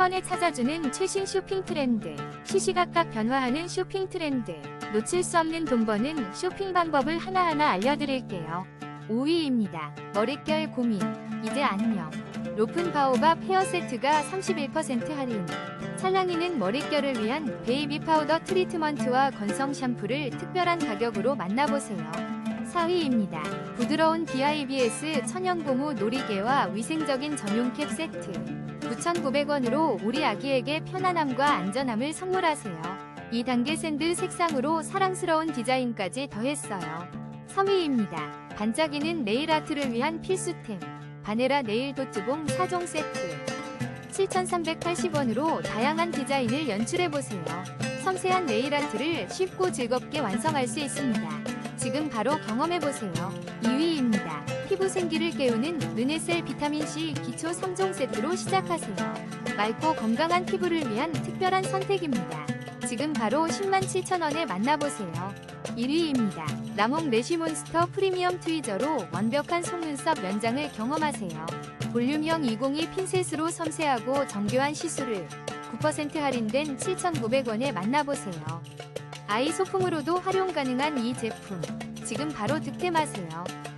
번에 찾아주는 최신 쇼핑 트렌드. 시시각각 변화하는 쇼핑 트렌드. 놓칠 수 없는 돈 버는 쇼핑 방법을 하나하나 알려드릴게요. 5위입니다. 머릿결 고민. 이제 안녕. 로픈 바오밥 헤어 세트가 31% 할인. 찰랑이는 머릿결을 위한 베이비 파우더 트리트먼트와 건성 샴푸를 특별한 가격으로 만나보세요. 4위입니다. 부드러운 BIBS 천연 고무 놀이개와 위생적인 전용 캡 세트. 9,900원으로 우리 아기에게 편안함과 안전함을 선물하세요. 2단계 샌드 색상으로 사랑스러운 디자인까지 더했어요. 3위입니다. 반짝이는 네일 아트를 위한 필수템. 바네라 네일 도트봉 4종 세트. 7,380원으로 다양한 디자인을 연출해보세요. 섬세한 네일 아트를 쉽고 즐겁게 완성할 수 있습니다. 지금 바로 경험해보세요. 2위입니다. 피부 생기를 깨우는 르네셀 비타민C 기초 3종 세트로 시작하세요. 맑고 건강한 피부를 위한 특별한 선택입니다. 지금 바로 107,000원에 만나보세요. 1위입니다. 라몽 레쉬몬스터 프리미엄 트위저로 완벽한 속눈썹 연장을 경험하세요. 볼륨형 202 핀셋으로 섬세하고 정교한 시술을 9% 할인된 7,900원에 만나보세요. 아이 소품으로도 활용 가능한 이 제품. 지금 바로 득템하세요.